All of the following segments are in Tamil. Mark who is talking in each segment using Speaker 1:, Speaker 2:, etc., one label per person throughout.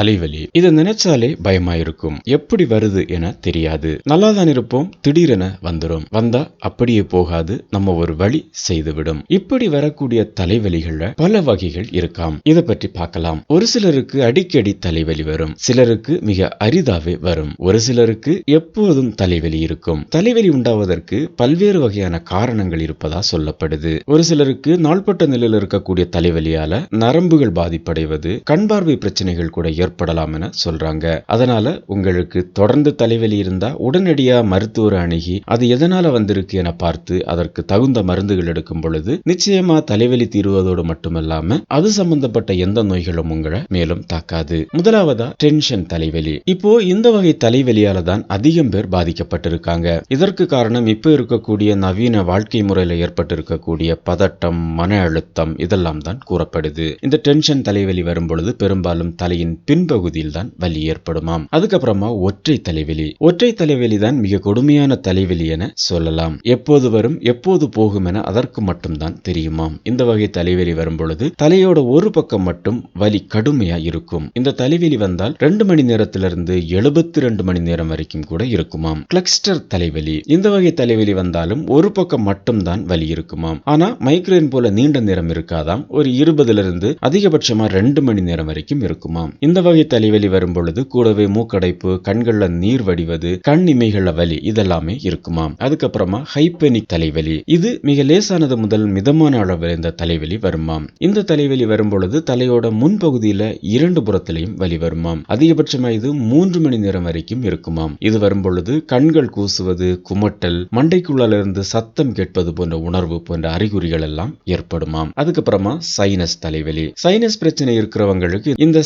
Speaker 1: தலைவலி. இதை நினைச்சாலே பயமா இருக்கும் எப்படி வருது என தெரியாது. நல்லா தான் இருப்போம் திடீரென வந்துடும் வந்தா அப்படியே போகாது நம்ம ஒரு வழி செய்துவிடும். இப்படி வரக்கூடிய தலைவலிகள்ல பல வகைகள் இருக்காம். இதை பற்றி பார்க்கலாம். ஒரு சிலருக்கு அடிக்கடி தலைவலி வரும். சிலருக்கு மிக அரிதாவே வரும். ஒரு சிலருக்கு எப்போதும் தலைவலி இருக்கும். தலைவலி உண்டாவதற்கு பல்வேறு வகையான காரணங்கள் இருப்பதா சொல்லப்படுது. ஒரு சிலருக்கு நாள்பட்ட நிலையில் இருக்கக்கூடிய தலைவலியால நரம்புகள் பாதிப்படைவது கண் பார்வை பிரச்சனைகள் கூட ஏற்படலாம் என சொல்றாங்க. அதனால உங்களுக்கு தொடர்ந்து தலைவலி இருந்தா உடனடியா மருத்துவரை அணுகி அது எதனால வந்திருக்கு என பார்த்து அதற்கு தகுந்த மருந்துகள் எடுக்கும் பொழுது நிச்சயமா தலைவலி தீர்வதோடு மட்டுமல்லாம அது சம்பந்தப்பட்ட எந்த நோய்களும் உங்களை மேலும் தாக்காது. முதலாவதா டென்ஷன் தலைவலி. இப்போ இந்த வகை தலைவலியால தான் அதிகம் பேர் பாதிக்கப்பட்டிருக்காங்க. இதற்கு காரணம் இப்ப இருக்கக்கூடிய நவீன வாழ்க்கை முறையில ஏற்பட்டிருக்கக்கூடிய பதட்டம் மன அழுத்தம் இதெல்லாம் தான் கூறப்படுது. இந்த டென்ஷன் தலைவலி வரும் பொழுது பெரும்பாலும் தலையின் பின் பின்பகுதியில் தான் வலி ஏற்படுமாம். அதுக்கப்புறமா ஒற்றை தலைவலி. ஒற்றை தலைவலி தான் மிக கொடுமையான தலைவலி என சொல்லலாம். எப்போது வரும் எப்போது போகும் என அதற்கு மட்டும்தான் தெரியுமாம். இந்த வகை தலைவலி வரும் பொழுது தலையோட ஒரு பக்கம் மட்டும் வலி கடுமையா இருக்கும். இந்த தலைவலி வந்தால் ரெண்டு மணி நேரத்திலிருந்து எழுபத்தி ரெண்டு மணி நேரம் வரைக்கும் கூட இருக்குமாம். கிளக்ஸ்டர் தலைவலி. இந்த வகை தலைவலி வந்தாலும் ஒரு பக்கம் மட்டும்தான் வலி இருக்குமாம். ஆனா மைக்ரேன் போல நீண்ட நேரம் இருக்காதாம். ஒரு இருபதுல இருந்து அதிகபட்சமா ரெண்டு மணி நேரம் வரைக்கும் இருக்குமாம். இந்த வகை தலைவலி வரும் பொழுது கூடவே மூக்கடைப்பு கண்கள்ல நீர் வடிவது கண் இமைகள்ல வலி இதெல்லாமே இருக்குமாம். அதுக்கப்புறமா ஹைப்பெனிக் தலைவலி. இது மிக லேசானது முதல் மிதமான அளவில் இந்த தலைவலி வருமாம். இந்த தலைவலி வரும் பொழுது தலையோட முன்பகுதியில இரண்டு புறத்திலையும் வலி வருமாம். அதிகபட்சமா இது மூன்று மணி நேரம் வரைக்கும் இருக்குமாம். இது வரும் பொழுது கண்கள் கூசுவது குமட்டல் மண்டைக்குள்ளாலிருந்து சத்தம் கேட்பது போன்ற உணர்வு போன்ற அறிகுறிகள் எல்லாம் ஏற்படுமாம். அதுக்கப்புறமா சைனஸ் தலைவலி. சைனஸ் பிரச்சனை இருக்கிறவங்களுக்கு இந்த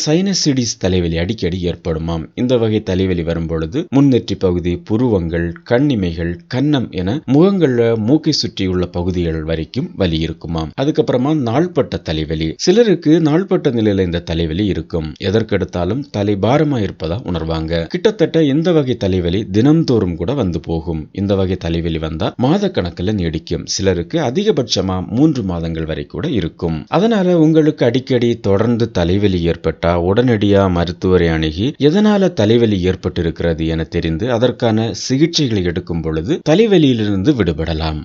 Speaker 1: பீஸ் தலைவலி அடிக்கடி ஏற்படுமாம். இந்த வகை தலைவலி வரும்பொழுது முன்னெற்றி பகுதி புருவங்கள் கண்ணிமைகள் கன்னம் என முகங்கள்ல மூக்கை சுற்றியுள்ள பகுதிகள் வரைக்கும் வலி இருக்குமாம். அதுக்கப்புறமா நாள்பட்ட தலைவலி. சிலருக்கு நாள்பட்ட நிலையில இந்த தலைவலி இருக்கும். எதற்கெடுத்தாலும் தலை பாரமா இருப்பதா உணர்வாங்க. கிட்டத்தட்ட இந்த வகை தலைவலி தினம்தோறும் கூட வந்து போகும். இந்த வகை தலைவலி வந்தா மாத கணக்குல நீடிக்கும். சிலருக்கு அதிகபட்சமா மூன்று மாதங்கள் வரை கூட இருக்கும். அதனால உங்களுக்கு அடிக்கடி தொடர்ந்து தலைவலி ஏற்பட்டா உடனடியா மருத்துவரை அணுகி எதனால தலைவலி ஏற்பட்டிருக்கிறது என தெரிந்து அதற்கான சிகிச்சைகளை எடுக்கும் பொழுது தலைவலியிலிருந்து விடுபடலாம்.